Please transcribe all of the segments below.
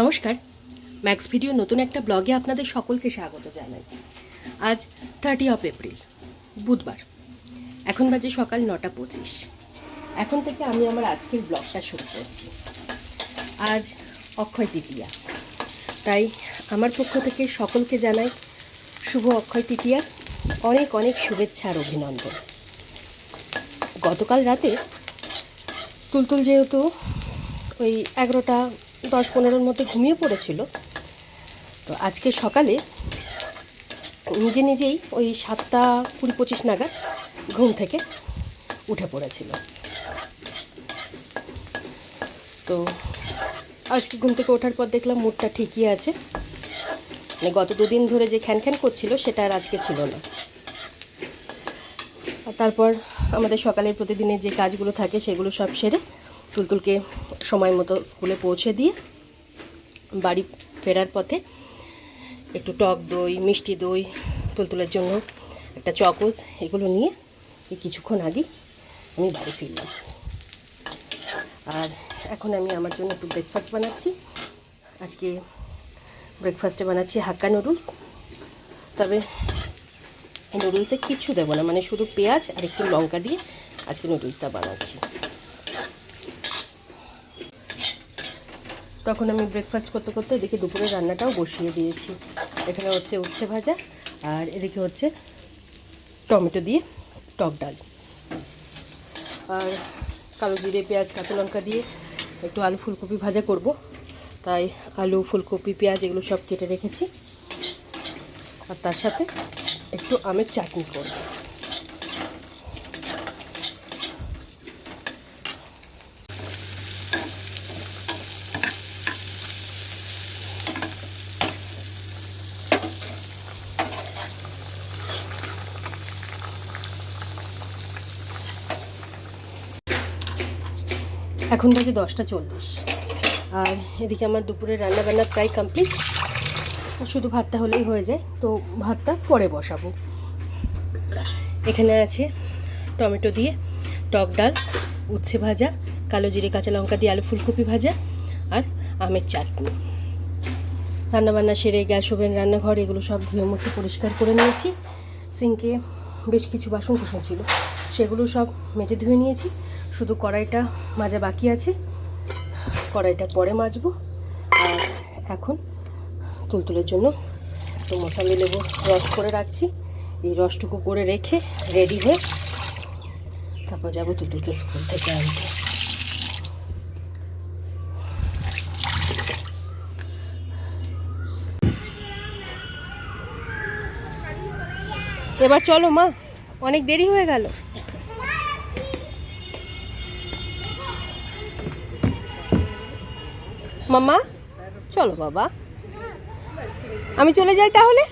নমস্কার। Max video নতুন একটা ব্লগে আপনাদের সকলকে স্বাগত জানাই। আজ থার্টি অফ এপ্রিল বুধবার। এখন বাজে সকাল নটা পঁচিশ। এখন থেকে আমি আমার আজকের ব্লগটা শুরু করছি। আজ অক্ষয় তৃতীয়া। তাই আমার পক্ষ থেকে সকলকে জানাই শুভ অক্ষয় তৃতীয়া। অনেক অনেক শুভেচ্ছা আর অভিনন্দন। গতকাল রাতে তুলতুল যেহেতু ওই এগারোটা দশ পনেরোর মধ্যে ঘুমিয়ে পড়েছিল। তো আজকে সকালে নিজে নিজেই ওই সাতটা কুড়ি পঁচিশ নাগাদ ঘুম থেকে উঠে পড়েছিল। তো আজকে ঘুম থেকে ওঠার পর দেখলাম মুডটা ঠিকই আছে। মানে গত দুদিন ধরে যে খ্যান খ্যান করছিল সেটা আর আজকে ছিল না। তারপর আমাদের সকালের প্রতিদিনের যে কাজগুলো থাকে সেগুলো সব সেরে তুলতুলকে সময় মতো স্কুলে পৌঁছে দিয়ে বাড়ি ফেরার পথে একটু টক দই, মিষ্টি দই, তুলতুলের জন্য একটা চকোস, এগুলো নিয়ে এই কিছুক্ষণ আগেই আমি বাড়ি ফিরলাম। আর এখন আমি আমার জন্য একটু ব্রেকফাস্ট বানাচ্ছি। আজকে ব্রেকফাস্টে বানাচ্ছি হাক্কা নুডলস তবে নুডলসে কিচ্ছু দেবো না মানে শুধু পেঁয়াজ আর একটু লঙ্কা দিয়ে আজকে নুডলসটা বানাচ্ছি। তখন আমি ব্রেকফাস্ট করতে করতে এদিকে দুপুরের রান্নাটাও বসিয়ে দিয়েছি। এখানে হচ্ছে উচ্ছে ভাজা আর এদিকে হচ্ছে টমেটো দিয়ে টক ডাল। আর কালো জিরে, পেঁয়াজ, কাঁচা লঙ্কা দিয়ে একটু আলু ফুলকপি ভাজা করব। তাই আলু, ফুলকপি, পেঁয়াজ এগুলো সব কেটে রেখেছি। আর তার সাথে একটু আমের চাটনি করব। বাজে দশটা চল্লিশ। আর এদিকে আমার দুপুরে রান্না বান্না প্রায় কমপ্লিট শুধু ভাতটা হলেই হয়ে যায়। তো ভাতটা পরে বসাবো। এখানে আছে টমেটো দিয়ে টক ডাল, উচ্ছে ভাজা, কালো জিরে, কাঁচা লঙ্কা দিয়ে আলু ফুলকপি ভাজা আর আমের চাটনি। রান্নাবান্না সেরে গ্যাস ওভেন, রান্নাঘর, এগুলো সব ধুয়ে মুছে পরিষ্কার করে নিয়েছি। সিঙ্কে বেশ কিছু বাসন কুসন ছিল। সেগুলো সব মেজে ধুয়ে নিয়েছি। শুধু কড়াইটা মাজা বাকি আছে। কড়াইটা পরে মাজবো। আর এখন তুলতুলের জন্য তো মশালি লেবু রস করে রাখছি। এই রসটুকু করে রেখে রেডি হয়ে তারপর যাব তুলতুলকে স্কুল থেকে আনতে। এবার চলো মা, অনেক দেরি হয়ে গেল। মাম্মা চলো বাবা। আমি চলে যাই তাহলে?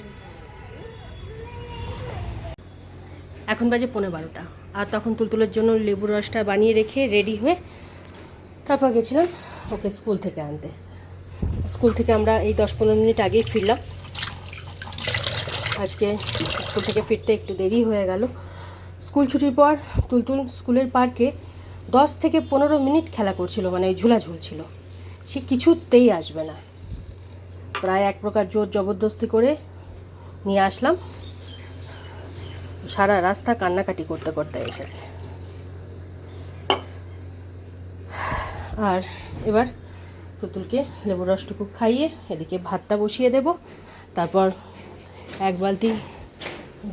এখন বাজে পনেরো বারোটা। আর তখন তুলতুলের জন্য লেবুর রসটা বানিয়ে রেখে রেডি হয়ে তারপর গেছিলাম ওকে স্কুল থেকে আনতে। স্কুল থেকে আমরা এই দশ পনেরো মিনিট আগেই ফিরলাম। আজকে স্কুল থেকে ফিরতে একটু দেরি হয়ে গেল। স্কুল ছুটির পর তুলতুল স্কুলের পার্কে দশ থেকে পনেরো মিনিট খেলা করছিল মানে ওই ঝুলা ঝুলছিল সে কিছুতেই আসবে না। প্রায় এক প্রকার জোর জবরদস্তি করে নিয়ে আসলাম। সারা রাস্তা কান্নাকাটি করতে করতে এসেছে। আর এবার তুতুলকে লেবু রসটুকু খাইয়ে এদিকে ভাতটা বসিয়ে দেব। তারপর এক বালতি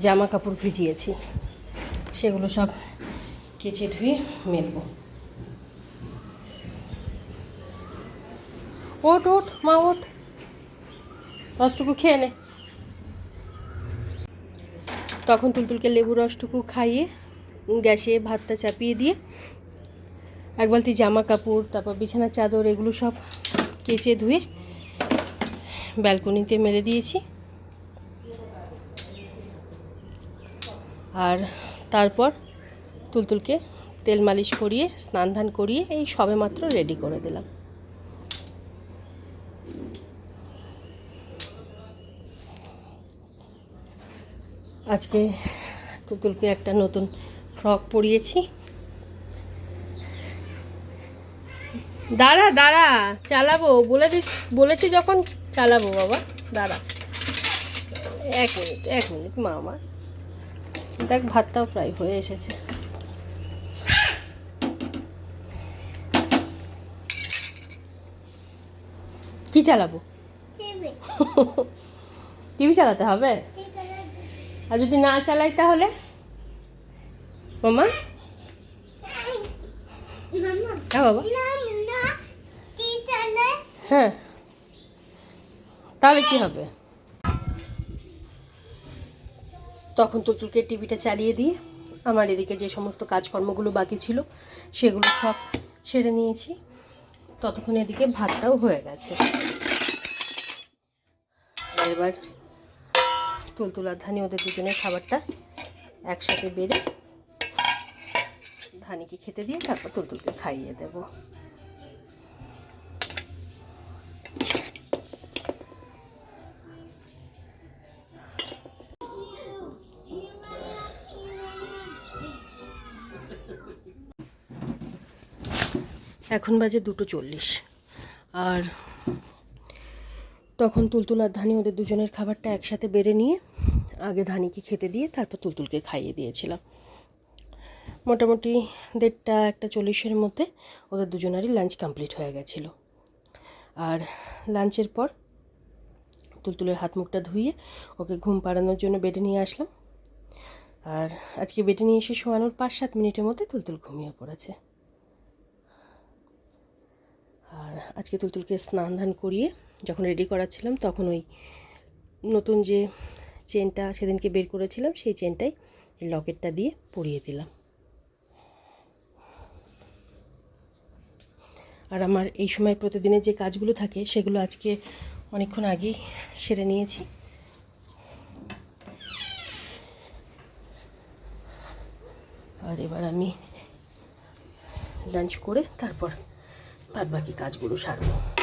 জামা কাপড় ভিজিয়েছি। সেগুলো সব কেচে ধুয়ে মেলবো। ওট ওট মা ওট রসটুকু খেয়ে নে। তখন তুলতুলকে লেবু রসটুকু খাইয়ে গ্যাসে ভাতটা চাপিয়ে দিয়ে এক বালতি জামা কাপড়, তারপর বিছানার চাদর, এগুলো সব কেচে ধুয়ে ব্যালকনিতে মেরে দিয়েছি। আর তারপর তুলতুলকে তেল মালিশ করিয়ে, স্নান ধান করিয়ে এই সবে মাত্র রেডি করে দিলাম। আজকে তুতুলকে একটা নতুন ফ্রক পরিয়েছি। দাঁড়া দাঁড়া চালাবো। বলে দি বলেছি যখন চালাবো বাবা। দাঁড়া। এক মিনিট এক মিনিট মা আমার দেখ ভাতটাও প্রায় হয়ে এসেছে। কি চালাবো? টিভি চালাতে হবে? আর যদি না চালাই তাহলে? মামা? হ্যাঁ বাবা। হ্যাঁ। তাহলে কি হবে? তখন তুতুলকে টিভিটা চালিয়ে দিয়ে আমার এদিকে যে সমস্ত কাজকর্মগুলো বাকি ছিল, সেগুলো সব সেরে নিয়েছি। ততক্ষণ এদিকে ভাতটাও হয়ে গেছে। এবার তুলতুল আর ধানি, ওদের দুজনের খাবারটা একসাথে বেড়ে ধানিকে খেতে দিয়ে তারপর তুলতুলকে খাইয়ে দেবো। এখন বাজে দুটো চল্লিশ। আর তখন তুলতুল আর ধানি ওদের দুজনের খাবারটা একসাথে বেড়ে নিয়ে আগে ধানিকে খেতে দিয়ে তারপর তুলতুলকে খাইয়ে দিয়েছিলাম। মোটামুটি দেড়টা, একটা চল্লিশের মধ্যে ওদের দুজনেরই লাঞ্চ কমপ্লিট হয়ে গেছিল। আর লাঞ্চের পর তুলতুলের হাত মুখটা ধুইয়ে ওকে ঘুম পাড়ানোর জন্য বেডে নিয়ে আসলাম। আর আজকে বেডে নিয়ে এসে শোয়ানোর পাঁচ সাত মিনিটের মধ্যে তুলতুল ঘুমিয়ে পড়েছে। আর আজকে তুলতুলকে স্নান ধান করিয়ে যখন রেডি করাচ্ছিলাম, তখন ওই নতুন যে চেনটা সেদিনকে বের করেছিলাম, সেই চেনটাই লকেটটা দিয়ে পরিয়ে দিলাম। আর আমার এই সময় প্রতিদিনের যে কাজগুলো থাকে, সেগুলো আজকে অনেকক্ষণ আগেই সেরে নিয়েছি। আর এবার আমি লাঞ্চ করে তারপর বাদ বাকি কাজগুলো সারবো।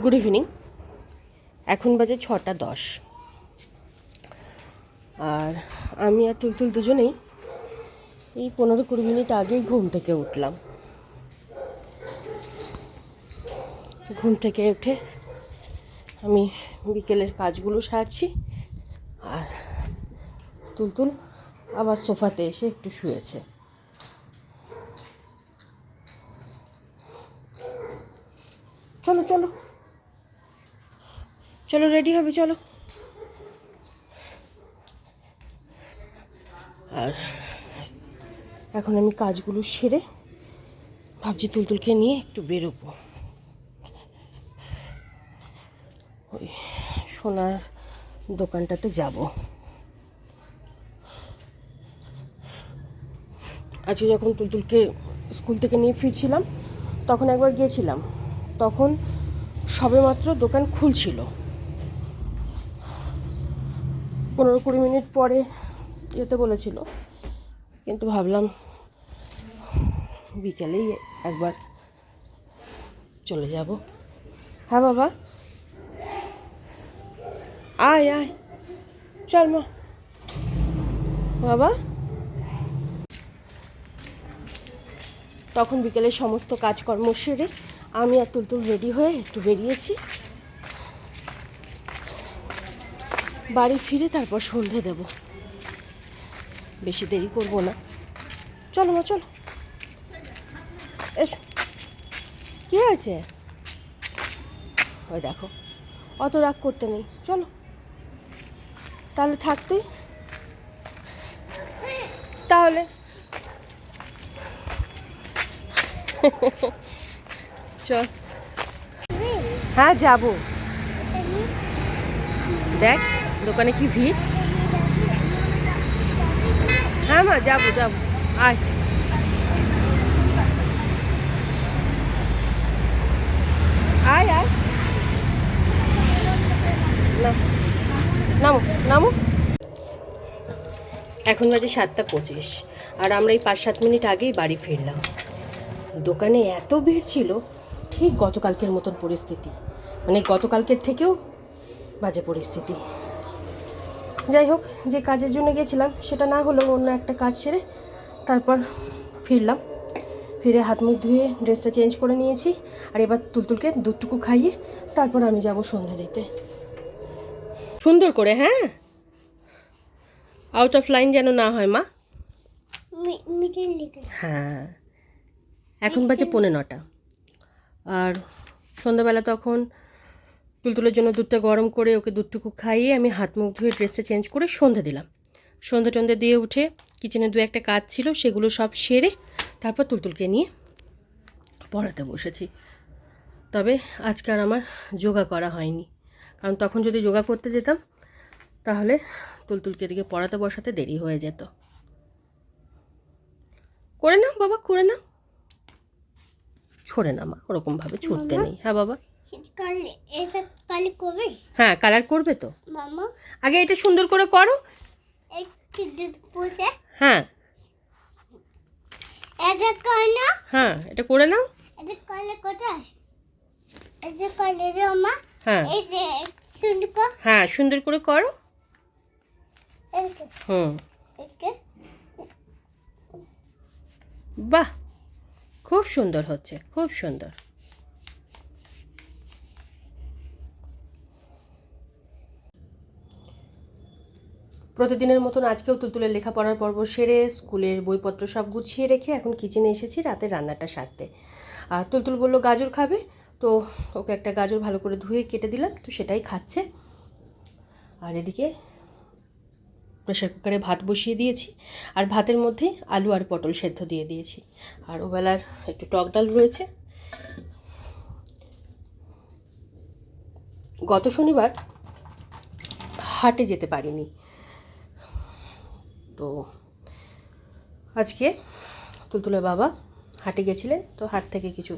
গুড ইভিনিং এখন বাজে ছটা দশ। আর আমি আর তুলতুল দুজনেই এই পনেরো কুড়ি মিনিট আগেই ঘুম থেকে উঠলাম। ঘুম থেকে উঠে আমি বিকেলের কাজগুলো সারছি আর তুলতুল আবার সোফাতে এসে একটু শুয়েছে। চলো চলো। চলো রেডি হবে, চলো। আর এখন আমি কাজগুলো সেরে ভাবছি তুলতুলকে নিয়ে একটু বেরোবো। ওই সোনার দোকানটাতে যাব। আজকে যখন তুলতুলকে স্কুল থেকে নিয়ে ফিরছিলাম, তখন একবার গিয়েছিলাম। তখন সবেমাত্র দোকান খুলছিল। পনেরো কুড়ি মিনিট পরে যেতে বলেছিল। কিন্তু ভাবলাম বিকেলেই একবার চলে যাব। হ্যাঁ বাবা। আয় আয়। চল মা। বাবা। তখন বিকেলে সমস্ত কাজকর্ম সেরে আমি আর তুলতুল রেডি হয়ে একটু বেরিয়েছি। বাড়ি ফিরে তারপর সন্ধে দেব। বেশি দেরি করব না। চলো মা চলো। এসো। কী হয়েছে? ওই দেখো অত রাগ করতে নেই। চলো। তাহলে থাক তুই। তাহলে। চল। হ্যাঁ যাব। দেখ। দোকানে কি ভিড়? হ্যাঁ মা, যাব যাব। আয়। আয় আয়। নামো নামো। এখন বাজে সাতটা পঁচিশ, আর আমরা এই পাঁচ সাত মিনিট আগেই বাড়ি ফিরলাম। দোকানে এত ভিড় ছিল, ঠিক গতকালকের মতন পরিস্থিতি। মানে গতকালকের থেকেও বাজে পরিস্থিতি। যাই হোক যে কাজের জন্য গেছিলাম সেটা না হলেও অন্য একটা কাজ সেরে তারপর ফিরলাম। ফিরে হাত মুখ ধুয়ে ড্রেসটা চেঞ্জ করে নিয়েছি আর এবার তুলতুলকে দুধটুকু খাইয়ে তারপর আমি যাব সন্ধ্যা দিতে। সুন্দর করে হ্যাঁ? আউট অফ লাইন যেন না হয় মা। হ্যাঁ। এখন বাজে পৌনে নটা। আর সন্ধ্যাবেলা তখন তুলতুলের জন্য দুধটা গরম করে ওকে দুধটুকু খাইয়ে আমি হাত মুখ ধুয়ে ড্রেসটা চেঞ্জ করে সন্ধে দিলাম। সন্ধে টন্ধে দিয়ে উঠে কিচেনে দু একটা কাজ ছিল সেগুলো সব সেরে তারপর তুলতুলকে নিয়ে পড়াতে বসেছি। তবে আজকে আর আমার যোগা করা হয়নি। কারণ তখন যদি যোগা করতে যেতাম তাহলে তুলতুলকে এদিকে পড়াতে বসাতে দেরি হয়ে যেত। করে নাও বাবা করে নাও। ছড়ে না মা ওরকমভাবে ছুটতে নেই। হ্যাঁ বাবা। হ্যাঁ কালার করবে তো। আগে এটা সুন্দর করে করো। হ্যাঁ। হ্যাঁ এটা করে নাও। হ্যাঁ। সুন্দর হ্যাঁ সুন্দর করে করো। হুম। বাহ! খুব সুন্দর হচ্ছে খুব সুন্দর। প্রতিদিনের মতন আজকেও তুলতুলের লেখাপড়ার পর্ব সেরে স্কুলের বইপত্র সব গুছিয়ে রেখে এখন কিচেনে এসেছি রাতে রান্নাটা সারতে। আর তুলতুল বলল, গাজর খাবে? তো ওকে একটা গাজর ভালো করে ধুয়ে কেটে দিলাম, তো সেটাই খাচ্ছে। আর এদিকে প্রেশার কুকারে ভাত বসিয়ে দিয়েছি, আর ভাতের মধ্যে আলু আর পটল সেদ্ধ দিয়ে দিয়েছি। আর ওবেলার একটু টক ডাল রয়েছে। গত শনিবার হাটে যেতে পারিনি। তো আজকে তুলতুলের বাবা হাটে গেছিলেন, তো হাট থেকে কিছু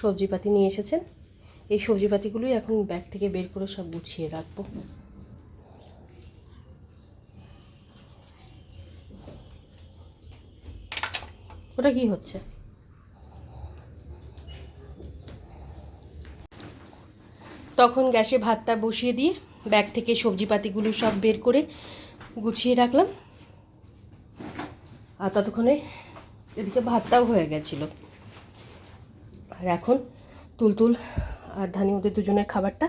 সবজিপাতি নিয়ে এসেছেন। এই সবজিপাতিগুলোই এখন ব্যাগ থেকে বের করে সব গুছিয়ে রাখব। ওটা কি হচ্ছে? তখন গ্যাসে ভাতটা বসিয়ে দিয়ে ব্যাগ থেকে সবজিপাতিগুলো সব বের করে গুছিয়ে রাখলাম। আর ততক্ষণে এদিকে ভাতটাও হয়ে গেছিল। আর এখন তুলতুল আর ধানি ওদের দুজনের খাবারটা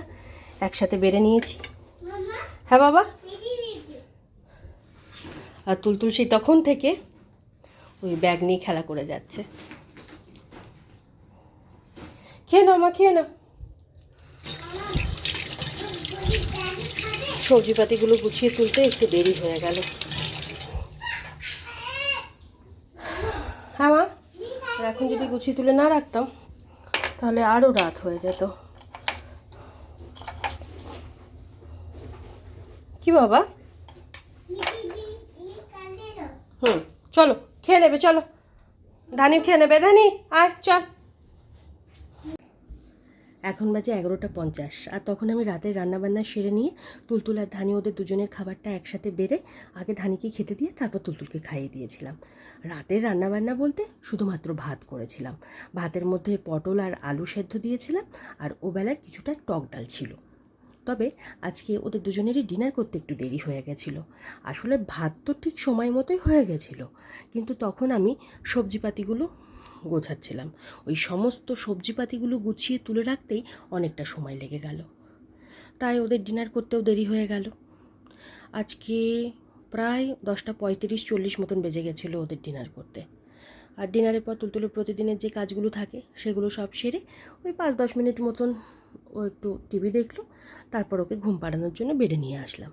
একসাথে বেড়ে নিয়েছি। হ্যাঁ বাবা? আর তুলতুল সেই তখন থেকে ওই ব্যাগ নিয়ে খেলা করে যাচ্ছে। খেয়ে নাও মা, খেয়ে নাও। সবজিপাতিগুলো গুছিয়ে তুলতে একটু দেরি হয়ে গেল হ্যাঁ মা আর এখন যদি গুছিয়ে তুলে না রাখতাম, তাহলে আরও রাত হয়ে যেত। কি বাবা? হুম, চলো, খেয়ে নেবে, চলো। ধানি খেয়ে নেবে। ধানি, আয়, চল। এখন বাজে এগারোটা পঞ্চাশ। আর তখন আমি রাতের রান্নাবান্না সেরে নিয়ে তুলতুল আর ধানি ওদের দুজনের খাবারটা একসাথে বেড়ে আগে ধানিকে খেতে দিয়ে তারপর তুলতুলকে খাইয়ে দিয়েছিলাম। রাতের রান্নাবান্না বলতে শুধুমাত্র ভাত করেছিলাম। ভাতের মধ্যে পটল আর আলু সেদ্ধ দিয়েছিলাম আর ওবেলার কিছুটা টক ডাল ছিল। তবে আজকে ওদের দুজনেরই ডিনার করতে একটু দেরি হয়ে গেছিল। আসলে ভাত তো ঠিক সময় মতোই হয়ে গেছিল। কিন্তু তখন আমি সবজিপাতিগুলো গোছাচ্ছিলাম। ওই সমস্ত সবজিপাতিগুলো গুছিয়ে তুলে রাখতেই অনেকটা সময় লেগে গেল। তাই ওদের ডিনার করতেও দেরি হয়ে গেল। আজকে প্রায় দশটা পঁয়ত্রিশ চল্লিশ মতন বেজে গেছিল ওদের ডিনার করতে। আর ডিনারের পর তুলতুলে প্রতিদিনের যে কাজগুলো থাকে, সেগুলো সব সেরে ওই পাঁচ দশ মিনিট মতন ও একটু টিভি দেখল, তারপর ওকে ঘুম পাড়ানোর জন্য বেডে নিয়ে আসলাম।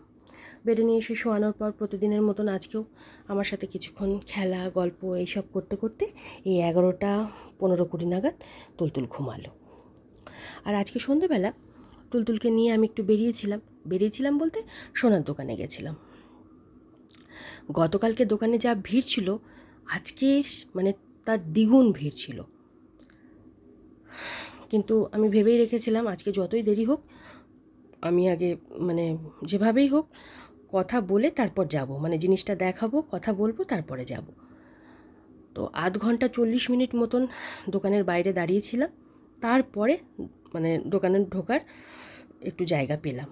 বেডে নিয়ে এসে শোয়ানোর পর প্রতিদিনের মতন আজকেও আমার সাথে কিছুক্ষণ খেলা, গল্প এইসব করতে করতে এই এগারোটা পনেরো কুড়ি নাগাদ তুলতুল ঘুমালো। আর আজকে সন্ধেবেলা তুলতুলকে নিয়ে আমি একটু বেরিয়েছিলাম। বেরিয়েছিলাম বলতে সোনার দোকানে গেছিলাম। গতকালকে দোকানে যা ভিড় ছিল, আজকে মানে তার দ্বিগুণ ভিড় ছিল। কিন্তু আমি ভেবেই রেখেছিলাম, আজকে যতই দেরি হোক, আমি আগে মানে যেভাবেই হোক কথা বলে তারপর যাব। মানে জিনিসটা দেখাবো, কথা বলব, তারপরে যাব। তো আধ ঘণ্টা চল্লিশ মিনিট মতন দোকানের বাইরে দাঁড়িয়েছিলাম। তারপরে মানে দোকানে ঢোকার একটু জায়গা পেলাম।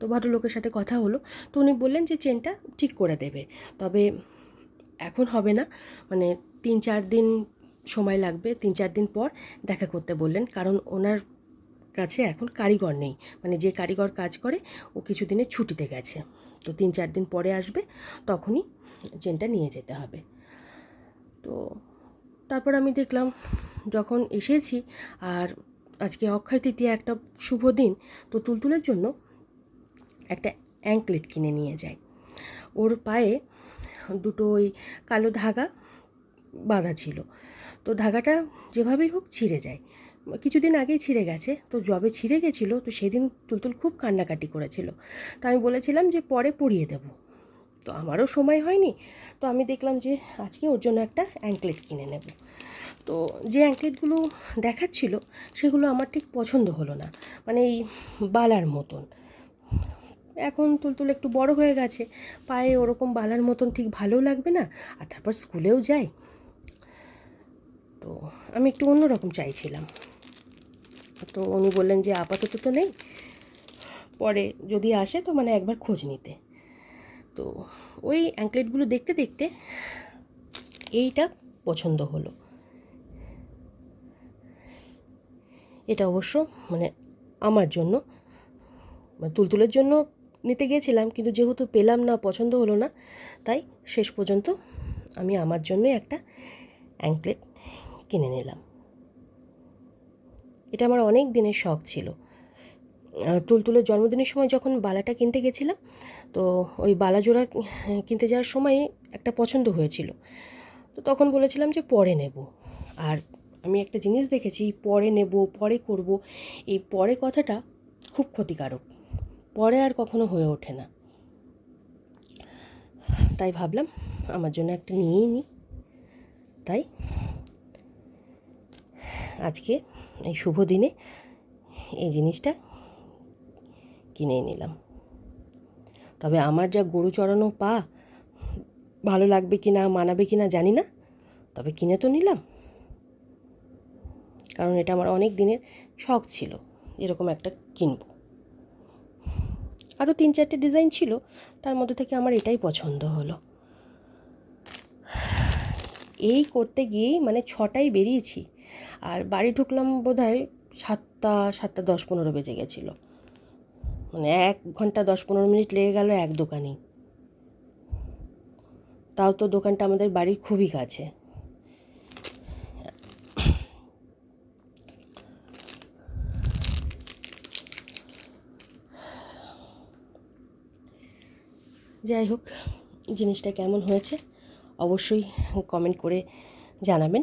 তো ভদ্রলোকের সাথে কথা হলো। তো উনি বললেন যে চেনটা ঠিক করে দেবে। তবে এখন হবে না। মানে তিন চার দিন সময় লাগবে। তিন চার দিন পর দেখা করতে বললেন। কারণ ওনার কাছে এখন কারিগর নেই। মানে যে কারিগর কাজ করে, ও কিছুদিনের ছুটিতে গেছে। তো তিন চার দিন পরে আসবে, তখনই চেনটা নিয়ে যেতে হবে। তো তারপর আমি দেখলাম, যখন এসেছি আর আজকে অক্ষয় তৃতীয়া একটা শুভ দিন, তো তুলতুলের জন্য একটা অ্যাঙ্কলেট কিনে নিয়ে যাই। ওর পায়ে দুটো ওই কালো ধাগা বাঁধা ছিল। তো ধাগাটা যেভাবেই হোক ছিঁড়ে যায়। কিছুদিন আগেই ছিঁড়ে গেছে। তো যবে ছিঁড়ে গেছিল, তো সেদিন তুলতুল খুব কান্নাকাটি করেছিল। তো আমি বলেছিলাম যে পরে পরিয়ে দেব। তো আমারও সময় হয়নি। তো আমি দেখলাম যে আজকে ওর জন্য একটা অ্যাঙ্কলেট কিনে নেব। তো যে অ্যাঙ্কলেটগুলো দেখাচ্ছিল, সেগুলো আমার ঠিক পছন্দ হলো না। মানে এই বালার মতন। এখন তুলতুল একটু বড় হয়ে গেছে। পায়ে ওরকম বালার মতন ঠিক ভালোও লাগবে না, আর তারপর স্কুলেও যাই তো আমি একটু অন্যরকম চাইছিলাম। তো উনি বললেন যে আপাতত তো নেই। পরে যদি আসে তো মানে একবার খোঁজ নিতে। তো ওই অ্যাঙ্কলেটগুলো দেখতে দেখতে এইটা পছন্দ হলো। এটা অবশ্য মানে আমার জন্য মানে তুলতুলের জন্য নিতে গিয়েছিলাম, কিন্তু যেহেতু পেলাম না, পছন্দ হলো না, তাই শেষ পর্যন্ত আমি আমার জন্যই একটা অ্যাঙ্কলেট কিনে নিলাম। এটা আমার অনেক দিনের শখ ছিল। তুলতুলের জন্মদিনের সময় যখন বালাটা কিনতে গেছিলাম, তো ওই বালা জোড়া কিনতে যাওয়ার সময় একটা পছন্দ হয়েছিল। তো তখন বলেছিলাম যে পরে নেব। আর আমি একটা জিনিস দেখেছি, পরে নেব, পরে করব। এই পরে কথাটা খুব ক্ষতিকারক। পরে আর কখনো হয়ে ওঠে না। তাই ভাবলাম আমার জন্য একটা নিয়েই নিই তাই আজকে এই শুভ দিনে এই জিনিসটা কিনে নিলাম। তবে আমার যা গরু চড়ানো পা, ভালো লাগবে কি না মানাবে কি না জানি না, তবে কিনে তো নিলাম। কারণ এটা আমার অনেক দিনের শখ ছিল, এরকম একটা কিনবো। আরও তিন চারটে ডিজাইন ছিল, তার মধ্যে থেকে আমার এটাই পছন্দ হলো। এই করতে গিয়েই মানে ছটায় বেরিয়েছি আর বাড়ি ঢুকলাম বোধ হয় সাতটা সাতটা দশ পনেরো বেজে গেছিল। মানে এক ঘণ্টা দশ পনেরো মিনিট লেগে গেল এক দোকানেই। তাও তো দোকানটা আমাদের বাড়ির খুবই কাছে। যাই হোক, জিনিসটা কেমন হয়েছে অবশ্যই কমেন্ট করে জানাবেন।